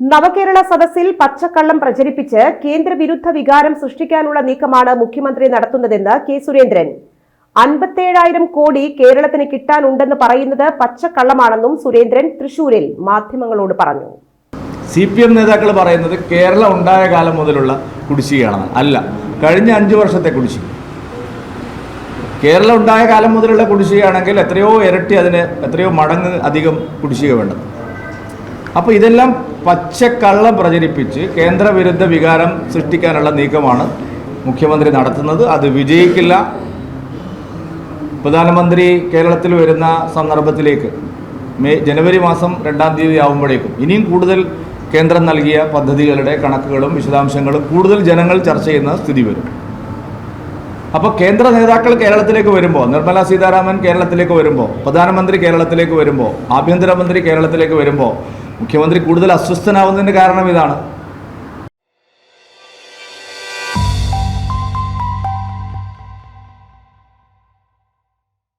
നവകേരള സദസ്സിൽ പച്ചക്കള്ളം പ്രചരിപ്പിച്ച് കേന്ദ്രവിരുദ്ധ വികാരം സൃഷ്ടിക്കാനുള്ള നീക്കമാണ് മുഖ്യമന്ത്രി നടത്തുന്നതെന്ന് കെ സുരേന്ദ്രൻ. അൻപത്തേഴായിരം കോടി കേരളത്തിന് കിട്ടാനുണ്ടെന്ന് പറയുന്നത് പച്ചക്കള്ളമാണെന്നും സുരേന്ദ്രൻ തൃശൂരിൽ മാധ്യമങ്ങളോട് പറഞ്ഞു. സി പി എം നേതാക്കൾ പറയുന്നത് കേരളം ഉണ്ടായ കാലം മുതലുള്ള കുടിശ്ശികയാണെന്ന് അല്ല കഴിഞ്ഞ അഞ്ച് വർഷത്തെ കുടിശ്ശിക. കേരളം ഉണ്ടായ കാലം മുതലുള്ള കുടിശ്ശികയാണെങ്കിൽ എത്രയോ ഇരട്ടി അതിന് എത്രയോ മടങ്ങ് അധികം കുടിശ്ശിക വേണ്ടത്. അപ്പോൾ ഇതെല്ലാം പച്ചക്കള്ളം പ്രചരിപ്പിച്ച് കേന്ദ്രവിരുദ്ധ വികാരം സൃഷ്ടിക്കാനുള്ള നീക്കമാണ് മുഖ്യമന്ത്രി നടത്തുന്നത്. അത് വിജയിക്കില്ല. പ്രധാനമന്ത്രി കേരളത്തിൽ വരുന്ന സന്ദർഭത്തിലേക്ക് മെയ് ജനുവരി മാസം രണ്ടാം തീയതി ആകുമ്പോഴേക്കും ഇനിയും കൂടുതൽ കേന്ദ്രം നൽകിയ പദ്ധതികളുടെ കണക്കുകളും വിശദാംശങ്ങളും കൂടുതൽ ജനങ്ങൾ ചർച്ച ചെയ്യുന്ന സ്ഥിതി വരും. അപ്പോൾ കേന്ദ്ര നേതാക്കൾ കേരളത്തിലേക്ക് വരുമ്പോൾ നിർമ്മല സീതാരാമൻ കേരളത്തിലേക്ക് വരുമ്പോൾ പ്രധാനമന്ത്രി കേരളത്തിലേക്ക് വരുമ്പോൾ ആഭ്യന്തരമന്ത്രി കേരളത്തിലേക്ക് വരുമ്പോൾ മുഖ്യമന്ത്രി കൂടുതൽ അസ്വസ്ഥനാവുന്നതിന്റെ കാരണം ഇതാണ്.